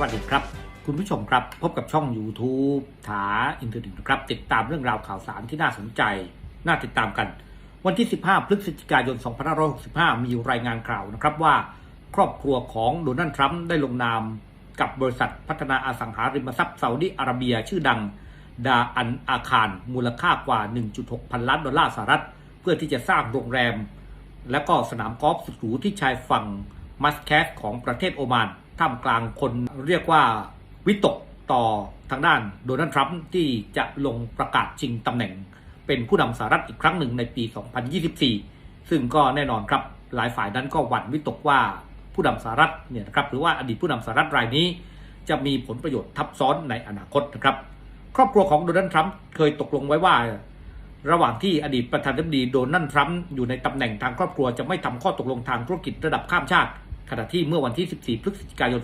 วัสดีครับ คุณผู้ชมครับ พบกับช่อง YouTube ถาอินเทอร์เน็ตครับ ติดตามเรื่องราวข่าวสารที่น่าสนใจ น่าติดตามกัน วันที่ 15 พฤศจิกายน 2565 มีรายงานข่าวนะครับว่า ครอบครัวของโดนัลด์ทรัมป์ได้ลงนามกับบริษัทพัฒนาอสังหาริมทรัพย์ซาอุดิอาระเบียชื่อดัง ดาอันอาคาร มูลค่ากว่า 1.6 พันล้านดอลลาร์สหรัฐ เพื่อที่จะสร้างโรงแรม และก็สนามกอล์ฟสุดหรูที่ชายฝั่งมัสแคสของประเทศโอมาน ท่ามกลางคนเรียกว่าวิตกต่อทางด้านโดนัลด์ทรัมป์ที่จะลงประกาศชิงตำแหน่ง เป็นผู้นำสหรัฐอีกครั้งหนึ่งในปี 2024 ซึ่งก็แน่นอนครับหลายฝ่ายนั้นก็หวั่นวิตกว่าผู้นำสหรัฐเนี่ยนะครับหรือว่าอดีตผู้นำสหรัฐรายนี้ จะมีผลประโยชน์ทับซ้อนในอนาคตนะครับ ครอบครัวของโดนัลด์ทรัมป์เคยตกลงไว้ว่า ระหว่างที่อดีตประธานาธิบดีโดนัลด์ทรัมป์อยู่ในตำแหน่งทางครอบครัวจะไม่ทำข้อตกลงทางธุรกิจระดับข้ามชาติ ขณะที่เมื่อวันที่ 14 พฤศจิกายน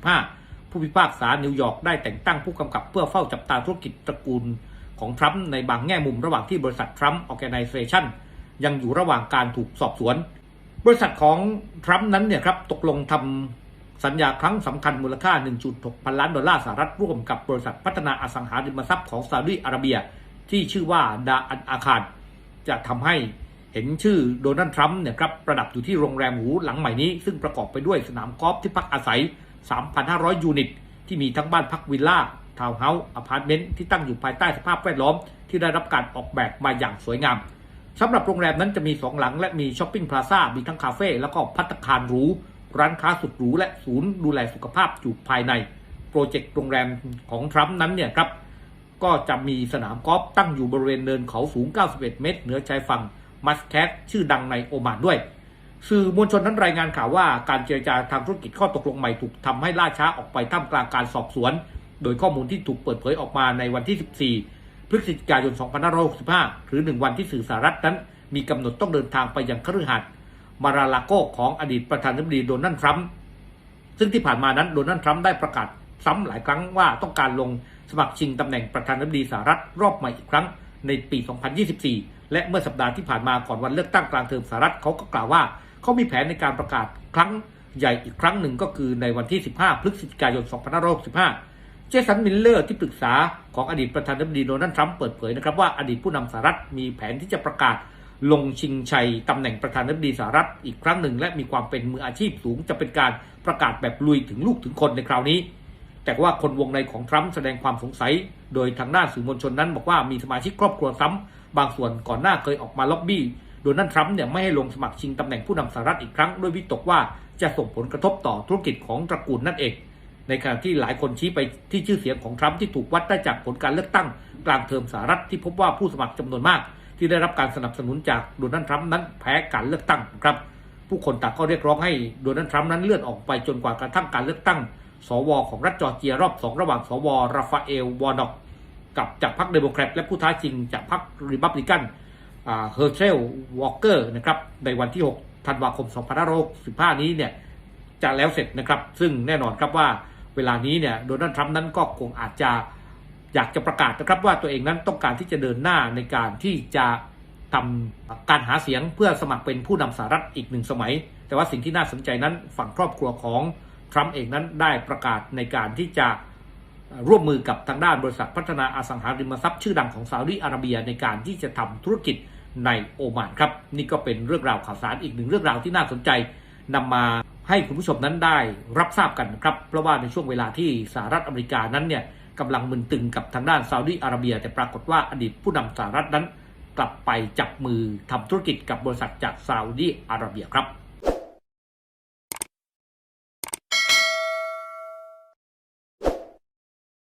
2565 ผู้พิพากษานิวยอร์กได้แต่งตั้งผู้กำกับเพื่อเฝ้าจับตาธุรกิจตระกูลของทรัมป์ในบางแง่มุมระหว่างที่บริษัททรัมป์ออแกไนเซชันยังอยู่ระหว่างการถูกสอบสวน บริษัทของทรัมป์นั้นเนี่ยครับตกลงทำสัญญาครั้งสำคัญมูลค่า 1.6 พันล้านดอลลาร์สหรัฐร่วมกับบริษัทพัฒนาอสังหาริมทรัพย์ของซาอุดิอาระเบีย ที่ชื่อว่าดาอันอาคาร จะทำให้ เห็นชื่อโดนัลด์ทรัมป์เนี่ยครับประดับอยู่ที่โรงแรมหรูหลังใหม่นี้ ซึ่งประกอบไปด้วยสนามกอล์ฟที่พักอาศัย 3,500 ยูนิต ที่มีทั้งบ้านพักวิลล่า ทาวน์เฮาส์อพาร์ตเมนต์ที่ตั้งอยู่ภายใต้สภาพแวดล้อม ที่ได้รับการออกแบบมาอย่างสวยงามสำหรับโรงแรมนั้นจะมีสองหลัง และมีช้อปปิ้งพลาซ่ามีทั้งคาเฟ่แล้วก็พัตตาคารหรูร้านค้าสุดหรูและศูนย์ดูแลสุขภาพอยู่ภายใน โปรเจกต์โรงแรมของทรัมป์นั้นเนี่ยครับก็จะมีสนามกอล์ฟตั้งอยู่บริเวณเนินเขาสูง 91 เมตร เหนือชายฝั่ง มัสแคทชื่อดังในโอมานด้วย สื่อมวลชนนั้นรายงานข่าวว่าการเจรจาทางธุรกิจข้อตกลงใหม่ถูกทำให้ล่าช้าออกไปท่ามกลางการสอบสวน โดยข้อมูลที่ถูกเปิดเผยออกมาในวันที่ 14 พฤศจิกายน 2565 หรือ 1 วันที่สื่อสหรัฐนั้น มีกำหนดต้องเดินทางไปยังคฤหาสน์มาราลาโกของอดีตประธานาธิบดีโดนัลด์ทรัมป์ซึ่งที่ผ่านมานั้นโดนัลด์ทรัมป์ได้ประกาศซ้ำหลายครั้งว่าต้องการลงสมัครชิงตำแหน่งประธานาธิบดีสหรัฐรอบใหม่อีกครั้ง ในปี 2024 และเมื่อสัปดาห์ที่ผ่านมาก่อนวันเลือกตั้งกลางเทอมสหรัฐเขาก็กล่าวว่าเขามีแผนในการประกาศครั้งใหญ่อีกครั้งหนึ่งก็คือในวันที่ 15 พฤศจิกายน 2565 เจสันมิลเลอร์ที่ปรึกษาของอดีตประธานาธิบดีโดนัลด์ทรัมป์เปิดเผยนะครับว่าอดีตผู้นำสหรัฐมีแผนที่จะประกาศลงชิงชัยตำแหน่งประธานาธิบดีสหรัฐอีกครั้งหนึ่ง และมีความเป็นมืออาชีพสูงจะเป็นการประกาศแบบลุยถึงลูกถึงคนในคราวนี้ แต่ว่าคนวงในของทรัมป์แสดงความสงสัย โดยทางด้านสื่อมวลชนนั้น บอกว่ามีสมาชิกครอบครัวทรัมป์บางส่วนก่อนหน้าเคยออกมาล็อบบี้โดนัลด์ทรัมป์เนี่ยไม่ให้ลงสมัครชิงตำแหน่งผู้นำสหรัฐอีกครั้งด้วยวิตกว่าจะส่งผลกระทบต่อธุรกิจของตระกูลนั่นเอง ในขณะที่หลายคนชี้ไปที่ชื่อเสียงของทรัมป์ที่ถูกวัดได้จากผลการเลือกตั้งกลางเทอมสหรัฐที่พบว่าผู้สมัครจำนวนมาก ที่ได้รับการสนับสนุนจากโดนัลด์ทรัมป์นั้นแพ้การเลือกตั้งครับ ผู้คนต่างก็เรียกร้องให้โดนัลด์ทรัมป์นั้นเลื่อนออกไปจนกว่ากระทั่งการเลือกตั้ง สวของรัฐจอร์เจียรอบสองระหว่างสวราฟาเอลวอร์นอกกับจากพรรคเดโมแครตและผู้ท้าชิงจากพรรคริพับลิกันเฮอร์เชลวอลเกอร์นะครับในวันที่ 6 ธันวาคม 2565 นี้เนี่ยจะแล้วเสร็จนะครับ ซึ่งแน่นอนครับว่าเวลานี้เนี่ยโดนัลด์ทรัมป์นั้นก็คงอาจจะอยากจะประกาศนะครับว่าตัวเองนั้นต้องการที่จะเดินหน้าในการที่จะทำการหาเสียงเพื่อสมัครเป็นผู้นำสหรัฐอีกหนึ่งสมัย แต่ว่าสิ่งที่น่าสนใจนั้นฝั่งครอบครัวของ ทรัมป์เองนั้นได้ประกาศในการที่จะร่วมมือกับทางด้านบริษัทพัฒนาอสังหาริมทรัพย์ชื่อดังของซาอุดิอาระเบียในการที่จะทำธุรกิจในโอมานครับนี่ก็เป็นเรื่องราวข่าวสารอีกหนึ่งเรื่องราวที่น่าสนใจนำมาให้คุณผู้ชมนั้นได้รับทราบกันครับเพราะว่าในช่วงเวลาที่สหรัฐอเมริกานั้นเนี่ยกำลังมึนตึงกับทางด้านซาอุดิอาระเบีย แต่ปรากฏว่าอดีตผู้นำสหรัฐนั้น กลับไปจับมือทำธุรกิจกับบริษัทจากซาอุดิอาระเบียครับ